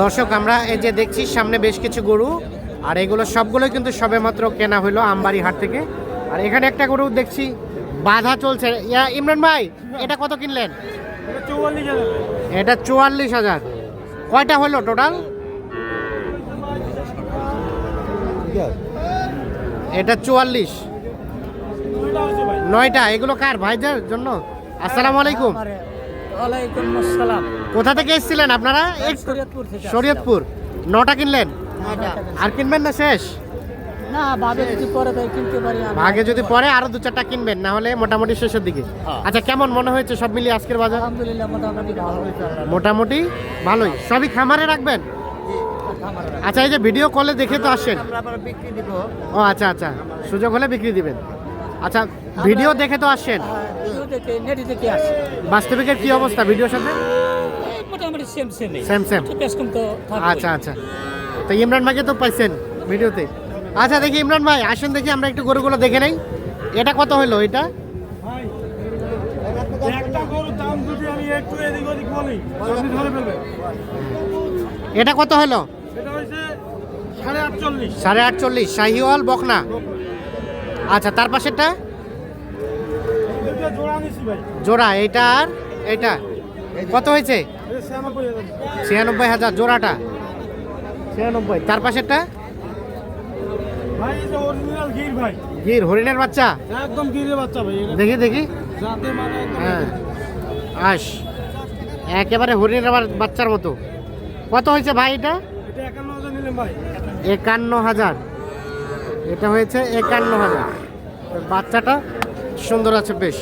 দর্শক আমরা এই যে দেখছি সামনে বেশ কিছু গরু আর এগুলো সবগুলো কিন্তু সবেমাত্র কেনা হলো আমবাড়ি হাট থেকে। আর এখানে একটা গরু দেখছি বাধা চলছে। ইয়া ইমরান ভাই এটা কত কিনলেন? এটা চুয়াল্লিশ হাজার। কয়টা হলো টোটাল? এটা চুয়াল্লিশ। নয়টা এগুলো কার ভাইদের জন্য? আসসালামু আলাইকুম। ওয়ালাইকুম আসসালাম। কোথা থেকে এসেছিলেন আপনারা? এই শরীয়তপুর নটা কিনলেন। আর কিনবেন না শেষ? না ভাবে পরে কিনতে পারি আমি। ভাগে যদি পরে আরও দু চারটা কিনবেন না হলে মোটামুটি শেষের দিকে। হ্যাঁ। আচ্ছা কেমন মনে হয়েছে সব মিলিয়ে আজকের বাজার? মোটামুটি ভালোই। সবই খামারে রাখবেন? আচ্ছা এই যে ভিডিও কলে দেখে তো আসেন ও আচ্ছা আচ্ছা। সুযোগ হলে বিক্রি দিবেন। আচ্ছা ভিডিও দেখে তো আসছেন। ভিডিও দেখে নেটে দেখে আসি বাস্তবিকের কি অবস্থা ভিডিওর সাথে? মোটামুটি সেম সেম সেম সেম বেশ কম তো আচ্ছা আচ্ছা। তো ইমরান ভাইকে তো পাইছেন ভিডিওতে। আচ্ছা দেখি ইমরান ভাই আসেন দেখি আমরা একটু গরুগুলো দেখে নেই। এটা কত হলো এটা? একটা গরুর দাম যদি আমি একটু এদিক ওদিক বলি আপনি ধরে ফেলবেন। এটা কত হলো? সাড়ে আটচল্লিশ। সাড়ে আটচল্লিশ শাহিওয়াল বকনা। আচ্ছা তার পাশেরটা? জোড়া নিছি ভাই। জোড়া এইটা আর এইটা। কত হয়েছে? এটা ছিয়ানব্বই হাজার জোড়াটা। ছিয়ানব্বই। তার পাশেরটা? গির হরিণের বাচ্চা? একদম গিরের বাচ্চা ভাই দেখি দেখি। মানে হ্যাঁ। আস। একেবারে হরিণের বাচ্চার মতো। কত হয়েছে ভাই এটা? একান্ন হাজার। এটা হয়েছে একান্ন হাজার। বাচ্চাটা সুন্দর আছে বেশ।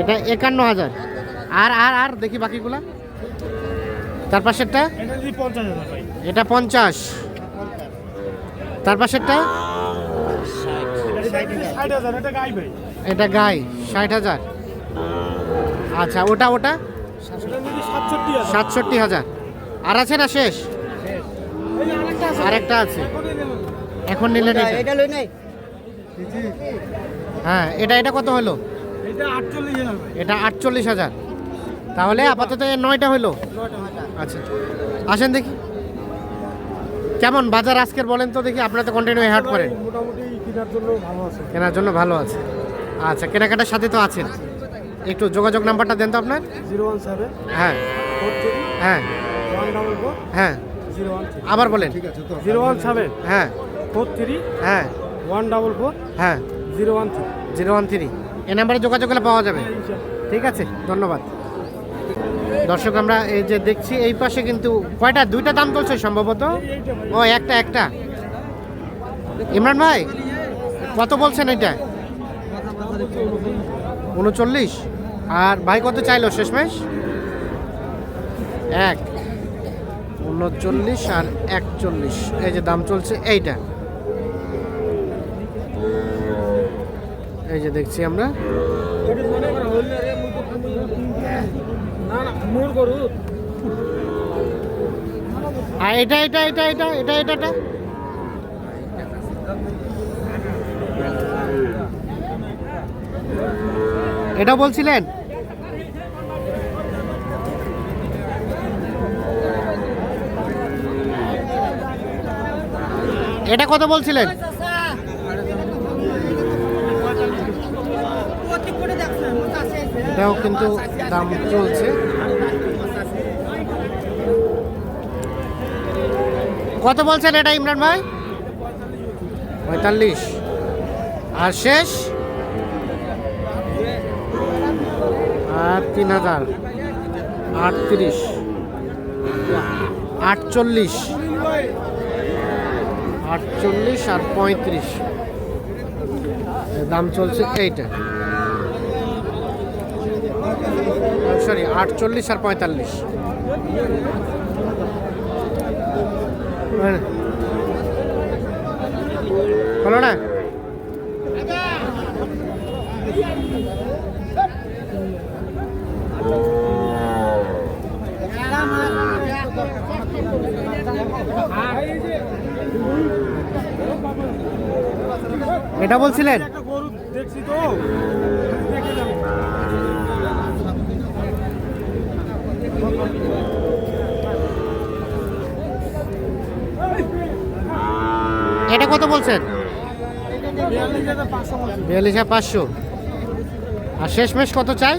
এটা একান্ন হাজার। আর আর আর দেখি বাকিগুলা। তার পাশেরটা? এটা পঞ্চাশ। তার পাশেরটা? এটা গাই ষাট হাজার। আচ্ছা ওটা ওটা? সাতষট্টি হাজার। আর আছে না শেষ? আরেকটা আছে। এখন নিলে হ্যাঁ এটা এটা কত হলো? এটা আটচল্লিশ হাজার। তাহলে আপাতত নয়টা হলো আচ্ছা। আসেন দেখি। কেমন বাজার আজকের বলেন তো দেখি, আপনারা তো কন্টিনিউ হাট করেন। কেনার জন্য ভালো আছে। আচ্ছা কেনাকাটার সাথে তো আছেন। একটু যোগাযোগ নাম্বারটা দেন তো আপনার। জিরো ওয়ান সেভেন হ্যাঁ। হ্যাঁ। হ্যাঁ। আবার বলেন। জিরো ওয়ান সেভেন হ্যাঁ। ফোর থ্রি হ্যাঁ। ওয়ান ফোর হ্যাঁ। Zero one three. Zero one three. এই নাম্বারে যোগাযোগ করলে পাওয়া যাবে। ঠিক আছে, ধন্যবাদ। দর্শক, আমরা এই যে দেখছি, এই পাশে কিন্তু কয়টা? দুইটা দাম চলছে সম্ভবত। ও, একটা একটা। ইমরান ভাই, কত বলছেন এটা? উনচল্লিশ। আর ভাই, কত চাইলো শেষমেশ? এক, উনচল্লিশ আর একচল্লিশ। এই যে দাম চলছে এইটা। এই যে দেখছি আমরা। মূল গরু। আর এটা এটা এটা এটা এটা এটাটা এটা? বলছিলেন? এটা কত বলছিলেন? এটাও কিন্তু দাম চলছে। কত বলছেন এটা, ইমরান ভাই? পঁয়তাল্লিশ। আর শেষ? আর তিন হাজার। আটত্রিশ। আটচল্লিশ। আটচল্লিশ আর পঁয়ত্রিশ। দাম চলছে এইটা। সরি, আটচল্লিশ আর পঁয়তাল্লিশ। খোলো না? এটা বলছিলেন? দেখছি তো এটা কত বলছেন? বিয়াল্লিশ হাজার পাঁচশো। আর শেষমেশ কত চাই?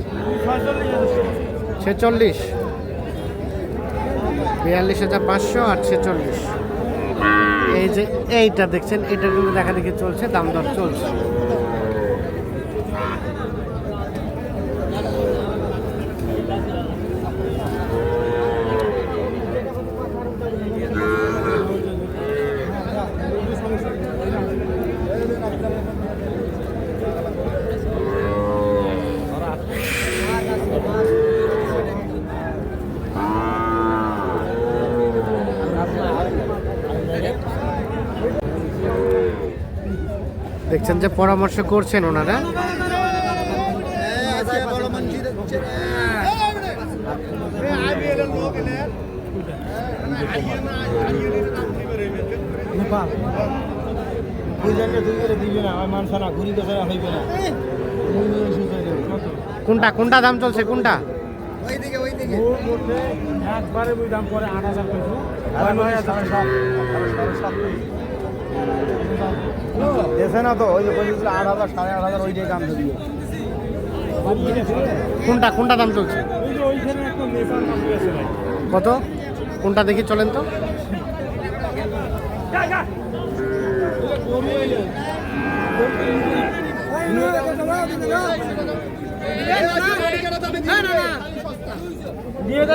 ছেচল্লিশ। বিয়াল্লিশ হাজার পাঁচশো আর ছেচল্লিশ। এই যে এইটা দেখছেন, এটা কিন্তু দেখা দেখি চলছে, দাম দর চলছে দেখছেন যে পরামর্শ করছেন ওনারা নেপাল দুই জায়গায় দুই করে দিবে না আমার মানসা না ঘুরি তো করা হইবে না মুই নিয়ে এসে যাই দেবো, কত? কোনটা কোনটা দাম চলছে কোনটা? একবারে দাম করে আট হাজার দেশে না তো ওই যে বলেছিল আট হাজার সাড়ে আট হাজার ওইটাই দাম চলছে কোনটা কোনটা দাম চলছে? ওই যে ওইখানে একটা নেপাল নাম দিয়েছে ভাই কত? কোনটা দেখি চলেন তো।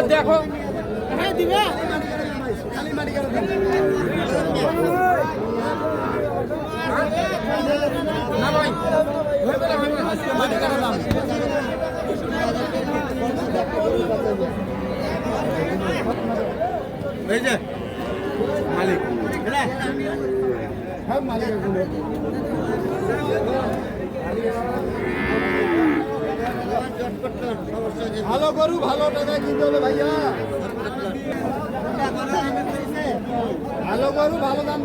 দেখো এই যে মালিক ভালো গরু ভালো টাকা কিনতে হবে ভাইয়া? ভালো গরু ভালো দাম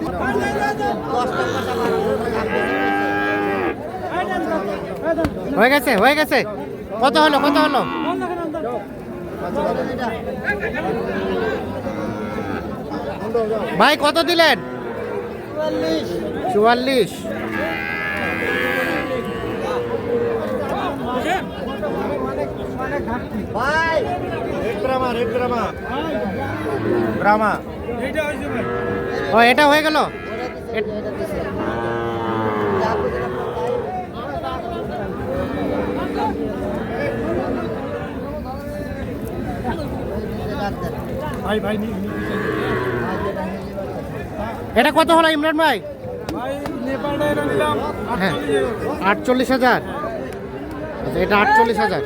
হয়ে গেছে হয়ে গেছে। কত হলো কত হলো? ভাই, কত দিলেন? চুয়াল্লিশ। ও এটা হয়ে গেল? ভাই ভাই নি- নি- এটা কত হলো ইমরান ভাই? হ্যাঁ। আটচল্লিশ হাজার। আটচল্লিশ হাজার? আচ্ছা এটা আটচল্লিশ হাজার।